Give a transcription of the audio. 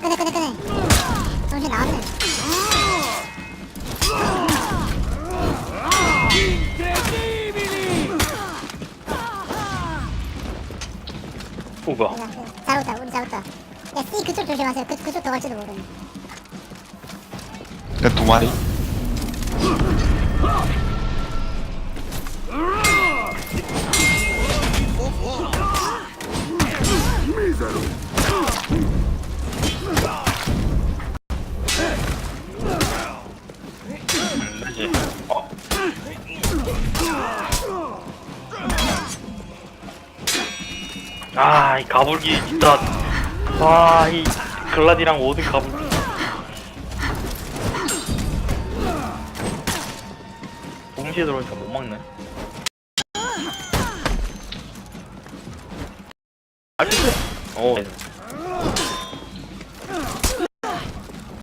끄네 끄네 끄네 정신 나왔네 오 뭐야 야, 잡았다. 우리 야 C 그쪽 조심하세요. 그, 그쪽 더 갈지도 모르네. 근데 두 마리. 어 아, 이 가불기 진짜. 와, 이 글라디랑 오든 가불기. 동시에 들어오니까 못 막네. 아, 진짜? 어.